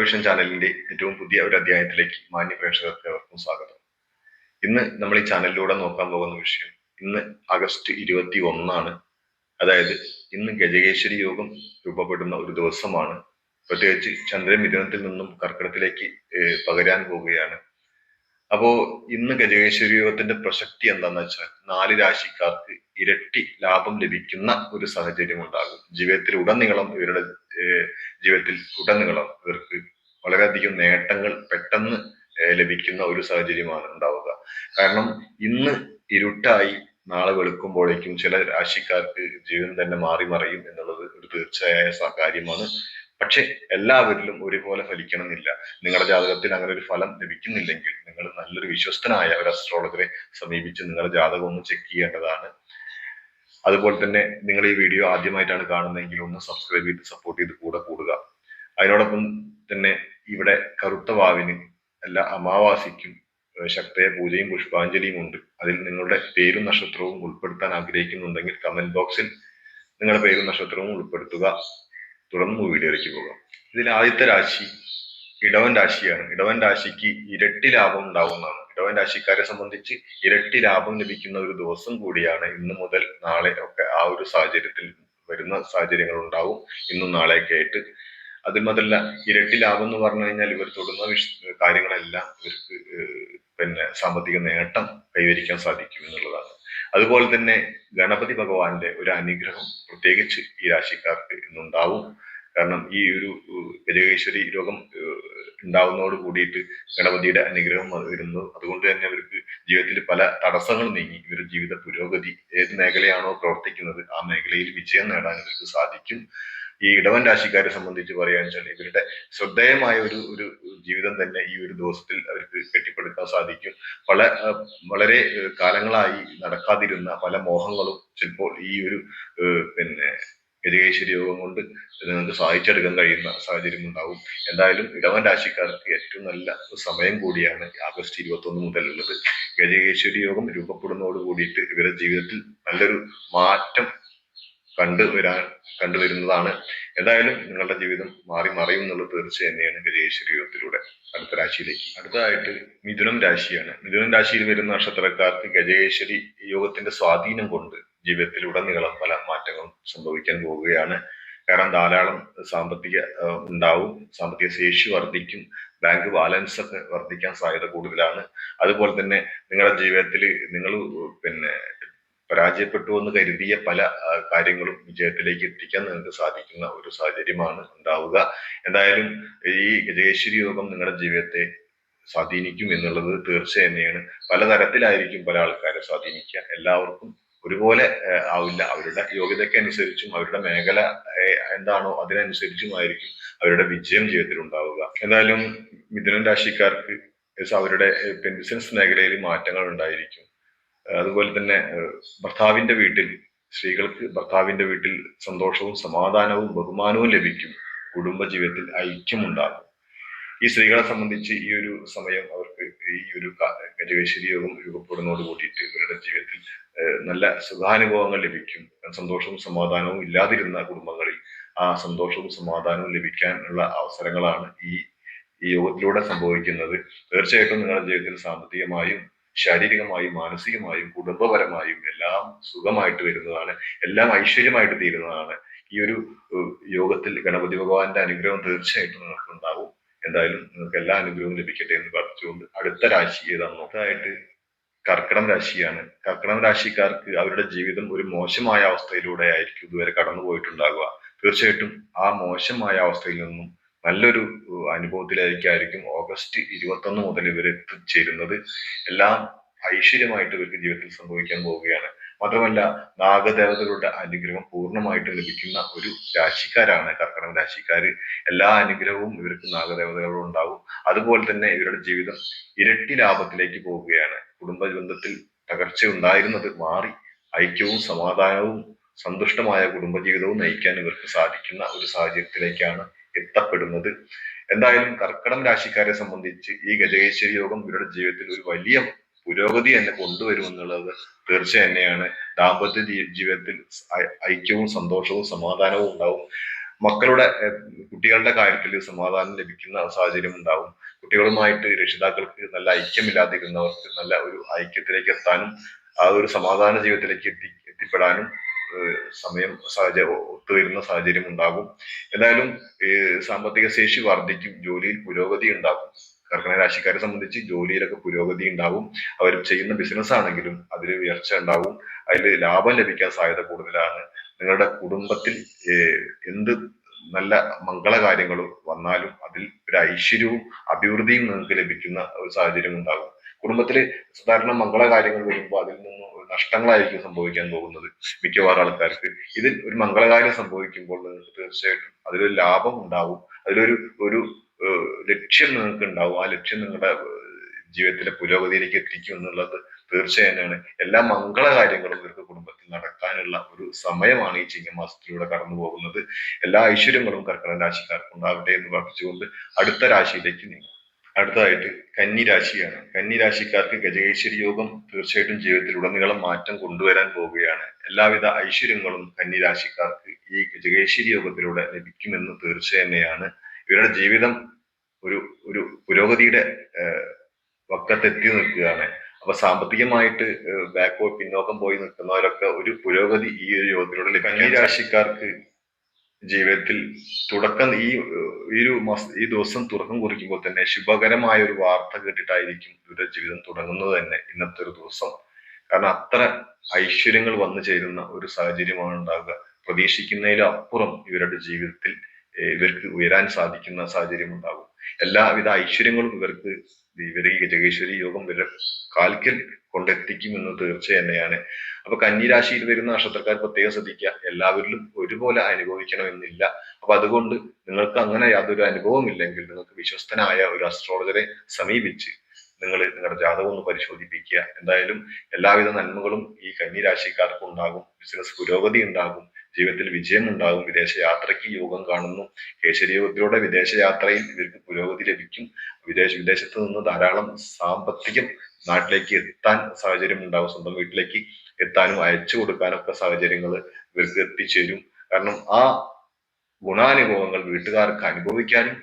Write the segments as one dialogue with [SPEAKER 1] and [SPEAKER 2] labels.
[SPEAKER 1] Vision ചാനലിന്റെ ഏറ്റവും പുതിയ ഒരു അധ്യായത്തിലേക്ക് മാന്യ പ്രേക്ഷകർക്ക് ഏവർക്കും സ്വാഗതം. ഇന്ന് നമ്മൾ ഈ ചാനലിലൂടെ നോക്കാൻ പോകുന്ന വിഷയം ഇന്ന് ആഗസ്റ്റ് ഇരുപത്തി ഒന്നാണ് അതായത് ഇന്ന് ഗജകേശ്വരി യോഗം രൂപപ്പെടുന്ന ഒരു ദിവസമാണ്. പ്രത്യേകിച്ച് ചന്ദ്രൻ മിഥുനത്തിൽ നിന്നും കർക്കിടത്തിലേക്ക് പകരാൻ പോവുകയാണ്. അപ്പോ ഇന്ന് ഗജകേശ്വരി യോഗത്തിന്റെ പ്രസക്തി എന്താണെന്ന് വെച്ചാൽ നാല് രാശിക്കാർക്ക് ഇരട്ടി ലാഭം ലഭിക്കുന്ന ഒരു സാഹചര്യം ഉണ്ടാകും ജീവിതത്തിൽ ഉടനീളം ഇവരുടെ ജീവിതത്തിൽ ഉടനീളം ഇവർക്ക് വളരെയധികം നേട്ടങ്ങൾ പെട്ടെന്ന് ലഭിക്കുന്ന ഒരു സാഹചര്യമാണ് ഉണ്ടാവുക. കാരണം ഇന്ന് ഇരുട്ടായി നാളെ വെളുക്കുമ്പോഴേക്കും ചില രാശിക്കാർക്ക് ജീവിതം തന്നെ മാറി മറിയും എന്നുള്ളത് ഒരു തീർച്ചയായ കാര്യമാണ്. പക്ഷെ എല്ലാവരിലും ഒരുപോലെ ഫലിക്കണമെന്നില്ല. നിങ്ങളുടെ ജാതകത്തിൽ അങ്ങനെ ഒരു ഫലം ലഭിക്കുന്നില്ലെങ്കിൽ നിങ്ങൾ നല്ലൊരു വിശ്വസ്തനായ ഒരു അസ്ട്രോളജറെ സമീപിച്ച് നിങ്ങളുടെ ജാതകം ഒന്ന് ചെക്ക് ചെയ്യേണ്ടതാണ്. അതുപോലെ തന്നെ നിങ്ങൾ ഈ വീഡിയോ ആദ്യമായിട്ടാണ് കാണുന്നതെങ്കിൽ ഒന്ന് സബ്സ്ക്രൈബ് ചെയ്ത് സപ്പോർട്ട് ചെയ്ത് കൂടെ കൂടുക. അതിനോടൊപ്പം തന്നെ ഇവിടെ കറുത്ത വാവിന് അല്ല അമാവാസിക്കും ശക്തയ പൂജയും പുഷ്പാഞ്ജലിയും ഉണ്ട്. അതിൽ നിങ്ങളുടെ പേരും നക്ഷത്രവും ഉൾപ്പെടുത്താൻ ആഗ്രഹിക്കുന്നുണ്ടെങ്കിൽ കമന്റ് ബോക്സിൽ നിങ്ങളുടെ പേരും നക്ഷത്രവും ഉൾപ്പെടുത്തുക. തുടർന്ന് വീഡിയോയിലേക്ക് പോകാം. ഇതിൽ ആദ്യത്തെ രാശി ഇടവൻ രാശിയാണ്. ഇടവൻ രാശിക്ക് ഇരട്ടി ലാഭം ഉണ്ടാവുന്നതാണ്. ഇടവൻ രാശിക്കാരെ സംബന്ധിച്ച് ഇരട്ടി ലാഭം ലഭിക്കുന്ന ഒരു ദിവസം കൂടിയാണ് ഇന്ന് മുതൽ നാളെ ഒക്കെ ആ ഒരു സാഹചര്യത്തിൽ വരുന്ന സാഹചര്യങ്ങൾ ഉണ്ടാവും ഇന്നും നാളെയൊക്കെ ആയിട്ട്. അതിൽ ഇരട്ടി ലാഭം എന്ന് പറഞ്ഞു കഴിഞ്ഞാൽ ഇവർ തൊടുന്ന വിഷ- കാര്യങ്ങളെല്ലാം ഇവർക്ക് പിന്നെ സാമ്പത്തിക നേട്ടം കൈവരിക്കാൻ സാധിക്കും എന്നുള്ളതാണ്. അതുപോലെ തന്നെ ഗണപതി ഭഗവാന്റെ ഒരു അനുഗ്രഹം പ്രത്യേകിച്ച് ഈ രാശിക്കാർക്ക് ഇന്നുണ്ടാവും. കാരണം ഈ ഒരു ഗജകേശ്വരി രോഗം ഉണ്ടാവുന്നതോട് കൂടിയിട്ട് ഗണപതിയുടെ അനുഗ്രഹം വരുന്നു. അതുകൊണ്ട് തന്നെ അവർക്ക് ജീവിതത്തിൽ പല തടസ്സങ്ങൾ നീങ്ങി. ഇവരുടെ ജീവിത പുരോഗതി ഏത് മേഖലയാണോ പ്രവർത്തിക്കുന്നത് ആ മേഖലയിൽ വിജയം നേടാൻ ഇവർക്ക് സാധിക്കും. ഈ ഇടവൻ രാശിക്കാരെ സംബന്ധിച്ച് പറയുകയെന്ന് വെച്ചാൽ ഇവരുടെ ശ്രദ്ധേയമായ ഒരു ഒരു ജീവിതം തന്നെ ഈ ഒരു ദിവസത്തിൽ അവർക്ക് കെട്ടിപ്പടുക്കാൻ സാധിക്കും. പല വളരെ കാലങ്ങളായി നടക്കാതിരുന്ന പല മോഹങ്ങളും ചിലപ്പോൾ ഈ ഒരു പിന്നെ യോഗം കൊണ്ട് നിങ്ങൾക്ക് സാധിച്ചെടുക്കാൻ കഴിയുന്ന സാഹചര്യം ഉണ്ടാവും. എന്തായാലും ഇടവൻ രാശിക്കാർക്ക് ഏറ്റവും നല്ല സമയം കൂടിയാണ് ആഗസ്റ്റ് ഇരുപത്തി ഒന്ന് മുതലുള്ളത്. ഗജകേശ്വരി യോഗം രൂപപ്പെടുന്നതോട് കൂടിയിട്ട് ഇവരുടെ ജീവിതത്തിൽ നല്ലൊരു മാറ്റം കണ്ടുവരാൻ കണ്ടുവരുന്നതാണ് എന്തായാലും നിങ്ങളുടെ ജീവിതം മാറി മറിയും എന്നുള്ളത് തീർച്ച തന്നെയാണ് ഗജകേശ്വരി യോഗത്തിലൂടെ അടുത്ത രാശിയിലേക്ക്. അടുത്തതായിട്ട് മിഥുനം രാശിയാണ്. മിഥുനം രാശിയിൽ വരുന്ന നക്ഷത്രക്കാർക്ക് ഗജകേശ്വരി യോഗത്തിന്റെ സ്വാധീനം കൊണ്ട് ജീവിതത്തിൽ ഉടനീളം പല മാറ്റങ്ങളും സംഭവിക്കാൻ പോവുകയാണ് കാരണം ധാരാളം സാമ്പത്തിക ഉണ്ടാവും. സാമ്പത്തിക ശേഷി വർദ്ധിക്കും. ബാങ്ക് ബാലൻസ് ഒക്കെ വർദ്ധിക്കാൻ സാധ്യത കൂടുതലാണ്. അതുപോലെ തന്നെ നിങ്ങളുടെ ജീവിതത്തിൽ നിങ്ങൾ പിന്നെ പരാജയപ്പെട്ടു എന്ന് കരുതിയ പല കാര്യങ്ങളും വിജയത്തിലേക്ക് എത്തിക്കാൻ നിങ്ങൾക്ക് സാധിക്കുന്ന ഒരു സാഹചര്യമാണ് ഉണ്ടാവുക. എന്തായാലും ഈ ഗജേശ്വരി യോഗം നിങ്ങളുടെ ജീവിതത്തെ സ്വാധീനിക്കും എന്നുള്ളത് തീർച്ച തന്നെയാണ് പലതരത്തിലായിരിക്കും പല ആൾക്കാരെ സ്വാധീനിക്കുക. എല്ലാവർക്കും ഒരുപോലെ ആവില്ല. അവരുടെ യോഗ്യതയ്ക്ക് അനുസരിച്ചും അവരുടെ മേഖല എന്താണോ അതിനനുസരിച്ചുമായിരിക്കും അവരുടെ വിജയം ജീവിതത്തിൽ ഉണ്ടാവുക എന്തായാലും മിഥുനൻ രാശിക്കാർക്ക് അവരുടെ ബിസിനസ് മേഖലയിൽ മാറ്റങ്ങൾ ഉണ്ടായിരിക്കും. അതുപോലെ തന്നെ ഭർത്താവിന്റെ വീട്ടിൽ സ്ത്രീകൾക്ക് ഭർത്താവിന്റെ വീട്ടിൽ സന്തോഷവും സമാധാനവും ബഹുമാനവും ലഭിക്കും. കുടുംബ ജീവിതത്തിൽ ഐക്യമുണ്ടാകും ഈ സ്ത്രീകളെ സംബന്ധിച്ച് ഈ ഒരു സമയം അവർക്ക് ഈ ഒരു ഗജകേശ്വരി യോഗം രൂപപ്പെടുന്നതോട് കൂടിയിട്ട് ഇവരുടെ ജീവിതത്തിൽ നല്ല സുഖാനുഭവങ്ങൾ ലഭിക്കും. സന്തോഷവും സമാധാനവും ഇല്ലാതിരുന്ന കുടുംബങ്ങളിൽ ആ സന്തോഷവും സമാധാനവും ലഭിക്കാനുള്ള അവസരങ്ങളാണ് ഈ ഈ യോഗത്തിലൂടെ സംഭവിക്കുന്നത്. തീർച്ചയായിട്ടും നിങ്ങളുടെ ജീവിതത്തിൽ സാമ്പത്തികമായും ശാരീരികമായും മാനസികമായും കുടുംബപരമായും എല്ലാം സുഖമായിട്ട് വരുന്നതാണ്. എല്ലാം ഐശ്വര്യമായിട്ട് തീരുന്നതാണ്. ഈ ഒരു യോഗത്തിൽ ഗണപതി ഭഗവാന്റെ അനുഗ്രഹം തീർച്ചയായിട്ടും നിങ്ങൾക്ക് ഉണ്ടാവും എന്തായാലും നിങ്ങൾക്ക് എല്ലാ അനുഗ്രഹവും ലഭിക്കട്ടെ എന്ന് പ്രാർത്ഥിച്ചുകൊണ്ട് അടുത്ത രാശി ഏതാണ് നോക്കായിട്ട് കർക്കിടം രാശിയാണ്. കർക്കിടം രാശിക്കാർക്ക് അവരുടെ ജീവിതം ഒരു മോശമായ അവസ്ഥയിലൂടെ ആയിരിക്കും ഇതുവരെ കടന്നു പോയിട്ടുണ്ടാകുക തീർച്ചയായിട്ടും ആ മോശമായ അവസ്ഥയിൽ നിന്നും നല്ലൊരു അനുഭവത്തിലായിരിക്കും ഓഗസ്റ്റ് ഇരുപത്തൊന്ന് മുതൽ ഇവർ എത്തിച്ചേരുന്നത്. എല്ലാം ഐശ്വര്യമായിട്ട് ഇവർക്ക് ജീവിതത്തിൽ സംഭവിക്കാൻ പോവുകയാണ്. മാത്രമല്ല നാഗദേവതകളുടെ അനുഗ്രഹം പൂർണമായിട്ട് ലഭിക്കുന്ന ഒരു രാശിക്കാരാണ് കർക്കിടക രാശിക്കാർ എല്ലാ അനുഗ്രഹവും ഇവർക്ക് നാഗദേവതകളും ഉണ്ടാവും. അതുപോലെ തന്നെ ഇവരുടെ ജീവിതം ഇരട്ടി ലാഭത്തിലേക്ക് പോവുകയാണ്. കുടുംബ ബന്ധത്തിൽ തകർച്ച ഉണ്ടായിരുന്നത് മാറി ഐക്യവും സമാധാനവും സന്തുഷ്ടമായ കുടുംബജീവിതവും നയിക്കാൻ ഇവർക്ക് സാധിക്കുന്ന ഒരു സാഹചര്യത്തിലേക്കാണ് എത്തപ്പെടുന്നത്. എന്തായാലും കർക്കടം രാശിക്കാരെ സംബന്ധിച്ച് ഈ ഗജകേശ്വരി യോഗം ഇവരുടെ ജീവിതത്തിൽ ഒരു വലിയ പുരോഗതി തന്നെ കൊണ്ടുവരും എന്നുള്ളത് തീർച്ച തന്നെയാണ്. ദാമ്പത്യ ജീവിതത്തിൽ ഐക്യവും സന്തോഷവും സമാധാനവും ഉണ്ടാവും. മക്കളുടെ കുട്ടികളുടെ കാര്യത്തിൽ സമാധാനം ലഭിക്കുന്ന സാഹചര്യം ഉണ്ടാവും. കുട്ടികളുമായിട്ട് രക്ഷിതാക്കൾക്ക് നല്ല ഐക്യമില്ലാതിരിക്കുന്നവർക്ക് നല്ല ഒരു ഐക്യത്തിലേക്ക് എത്താനും ആ ഒരു സമാധാന ജീവിതത്തിലേക്ക് എത്തി എത്തിപ്പെടാനും സമയം സാഹചര്യം ഒത്തുവരുന്ന സാഹചര്യം ഉണ്ടാകും. എന്തായാലും സാമ്പത്തിക ശേഷി വർദ്ധിക്കും ജോലിയിൽ പുരോഗതി ഉണ്ടാകും. കർക്കടക രാശിക്കാരെ സംബന്ധിച്ച് ജോലിയിലൊക്കെ പുരോഗതി ഉണ്ടാവും അവർ ചെയ്യുന്ന ബിസിനസ് ആണെങ്കിലും അതിൽ ഉയർച്ച ഉണ്ടാവും അതിൽ ലാഭം ലഭിക്കാൻ സാധ്യത കൂടുതലാണ്. നിങ്ങളുടെ കുടുംബത്തിൽ എന്ത് നല്ല മംഗളകാര്യങ്ങളും വന്നാലും അതിൽ ഒരു ഐശ്വര്യവും അഭിവൃദ്ധിയും നിങ്ങൾക്ക് ലഭിക്കുന്ന ഒരു സാഹചര്യം ഉണ്ടാകും. കുടുംബത്തിൽ സാധാരണ മംഗളകാര്യങ്ങൾ വരുമ്പോൾ അതിൽ നിന്ന് നഷ്ടങ്ങളായിരിക്കും സംഭവിക്കാൻ പോകുന്നത് മിക്കവാറും ആൾക്കാർക്ക്. ഇതിൽ ഒരു മംഗളകാര്യം സംഭവിക്കുമ്പോൾ നിങ്ങൾക്ക് തീർച്ചയായിട്ടും അതിലൊരു ലാഭം ഉണ്ടാവും. അതിലൊരു ഒരു ലക്ഷ്യം നിങ്ങൾക്ക് ഉണ്ടാവും. ആ ലക്ഷ്യം നിങ്ങളുടെ ജീവിതത്തിലെ പുരോഗതിയിലേക്ക് എത്തിക്കും എന്നുള്ളത് തീർച്ചയായും എല്ലാ മംഗളകാര്യങ്ങളും ഇവർക്ക് ഒരു സമയമാണ് ഈ ചിങ്ങമാസത്തിലൂടെ കടന്നു പോകുന്നത്. എല്ലാ ഐശ്വര്യങ്ങളും കർക്കിടക രാശിക്കാർക്ക് ഉണ്ടാവട്ടെ എന്ന് പ്രാർത്ഥിച്ചുകൊണ്ട് അടുത്ത രാശിയിലേക്ക് നീങ്ങും. അടുത്തതായിട്ട് കന്നി രാശിയാണ്. കന്നി രാശിക്കാർക്ക് ഗജകേശ്വരി യോഗം തീർച്ചയായിട്ടും ജീവിതത്തിൽ ഉടനീളം മാറ്റം കൊണ്ടുവരാൻ പോവുകയാണ്. എല്ലാവിധ ഐശ്വര്യങ്ങളും കന്നി രാശിക്കാർക്ക് ഈ ഗജകേശ്വരി യോഗത്തിലൂടെ ലഭിക്കുമെന്ന് തീർച്ച തന്നെയാണ് ഇവരുടെ ജീവിതം ഒരു ഒരു പുരോഗതിയുടെ വക്കത്തെത്തി നിൽക്കുകയാണ്. അപ്പൊ സാമ്പത്തികമായിട്ട് ബാക്കോ പിന്നോക്കം പോയി നിൽക്കുന്നവരൊക്കെ ഒരു പുരോഗതി ഈ ഒരു യോഗത്തിലൂടെ കന്നി രാശിക്കാർക്ക് ജീവിതത്തിൽ തുടക്കം ഈ ഒരു മാസ ഈ ദിവസം തുടക്കം കുറിക്കുമ്പോൾ തന്നെ ശുഭകരമായ ഒരു വാർത്ത കേട്ടിട്ടായിരിക്കും ഇവരുടെ ജീവിതം തുടങ്ങുന്നത് തന്നെ ഇന്നത്തെ ഒരു ദിവസം. കാരണം അത്ര ഐശ്വര്യങ്ങൾ വന്നു ചേരുന്ന ഒരു സാഹചര്യമാണ് ഉണ്ടാവുക. പ്രതീക്ഷിക്കുന്നതിലും അപ്പുറം ഇവരുടെ ജീവിതത്തിൽ ഇവർക്ക് ഉയരാൻ സാധിക്കുന്ന സാഹചര്യം ഉണ്ടാകും. എല്ലാവിധ ഐശ്വര്യങ്ങളും ഇവർക്ക് ഇവർ ഈ ഗജകേശ്വരി യോഗം വരെ കാൽക്കൽ കൊണ്ടെത്തിക്കുമെന്ന് തീർച്ച തന്നെയാണ് അപ്പൊ കന്നിരാശിയിൽ വരുന്ന നക്ഷത്രക്കാർ പ്രത്യേകം ശ്രദ്ധിക്കുക. എല്ലാവരിലും ഒരുപോലെ അനുഭവിക്കണമെന്നില്ല. അപ്പൊ അതുകൊണ്ട് നിങ്ങൾക്ക് അങ്ങനെ യാതൊരു അനുഭവം ഇല്ലെങ്കിൽ നിങ്ങൾക്ക് വിശ്വസ്തനായ ഒരു അസ്ട്രോളജറെ സമീപിച്ച് നിങ്ങൾ നിങ്ങളുടെ ജാതകം ഒന്ന് പരിശോധിപ്പിക്കുക. എന്തായാലും എല്ലാവിധ നന്മകളും ഈ കന്നി രാശിക്കാർക്ക് ഉണ്ടാകും ബിസിനസ് പുരോഗതി ഉണ്ടാകും. ജീവിതത്തിൽ വിജയം ഉണ്ടാകും വിദേശ യാത്രയ്ക്ക് യോഗം കാണുന്നു. കേശരി യോഗത്തിലൂടെ വിദേശ യാത്രയിൽ ഇവർക്ക് പുരോഗതി ലഭിക്കും. വിദേശ വിദേശത്ത് നിന്ന് ധാരാളം സാമ്പത്തികം നാട്ടിലേക്ക് എത്താൻ സാഹചര്യം ഉണ്ടാകും സ്വന്തം വീട്ടിലേക്ക് എത്താനും അയച്ചു കൊടുക്കാനൊക്കെ സാഹചര്യങ്ങൾ ഇവർക്ക് എത്തിച്ചേരും. കാരണം ആ ഗുണാനുഭവങ്ങൾ വീട്ടുകാർക്ക് അനുഭവിക്കാനും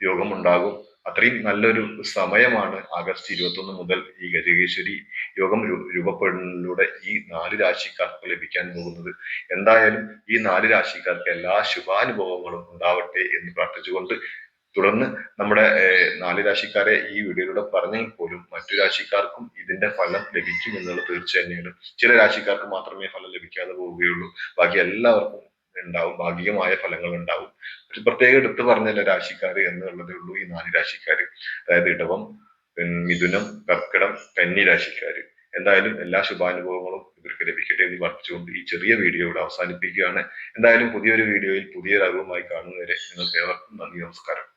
[SPEAKER 1] യോഗമുണ്ടാകും. അത്രയും നല്ലൊരു സമയമാണ് ആഗസ്റ്റ് ഇരുപത്തൊന്ന് മുതൽ ഈ ഗജകേശ്വരി യോഗം രൂപപ്പെടുന്നതിലൂടെ ഈ നാല് രാശിക്കാർക്ക് ലഭിക്കാൻ പോകുന്നത്. എന്തായാലും ഈ നാല് രാശിക്കാർക്ക് എല്ലാ ശുഭാനുഭവങ്ങളും ഉണ്ടാവട്ടെ എന്ന് പ്രാർത്ഥിച്ചുകൊണ്ട് തുടർന്ന് നമ്മുടെ നാല് രാശിക്കാരെ ഈ വീഡിയോയിലൂടെ പറഞ്ഞെങ്കിൽ പോലും മറ്റു രാശിക്കാർക്കും ഇതിന്റെ ഫലം ലഭിക്കും എന്നുള്ളത് തീർച്ച തന്നെയാണ് ചില രാശിക്കാർക്ക് മാത്രമേ ഫലം ലഭിക്കാതെ പോവുകയുള്ളൂ. ബാക്കി എല്ലാവർക്കും ഉണ്ടാവും ഭാഗികമായ ഫലങ്ങൾ ഉണ്ടാവും. പക്ഷെ പ്രത്യേകം എടുത്തു പറഞ്ഞല്ല രാശിക്കാർ എന്നുള്ളതേ ഉള്ളൂ ഈ നാല് രാശിക്കാർ അതായത് ഇടവം മിഥുനം കർക്കിടം കന്നി രാശിക്കാർ എന്തായാലും എല്ലാ ശുഭാനുഭവങ്ങളും ഇവർക്ക് ലഭിക്കട്ടെ എന്ന് വർദ്ധിച്ചുകൊണ്ട് ഈ ചെറിയ വീഡിയോ ഇവിടെ അവസാനിപ്പിക്കുകയാണ്. എന്തായാലും പുതിയൊരു വീഡിയോയിൽ പുതിയൊരു അറിവുമായി കാണുന്നവരെ നിങ്ങൾക്ക് ഏവർക്കും നന്ദി നമസ്കാരം.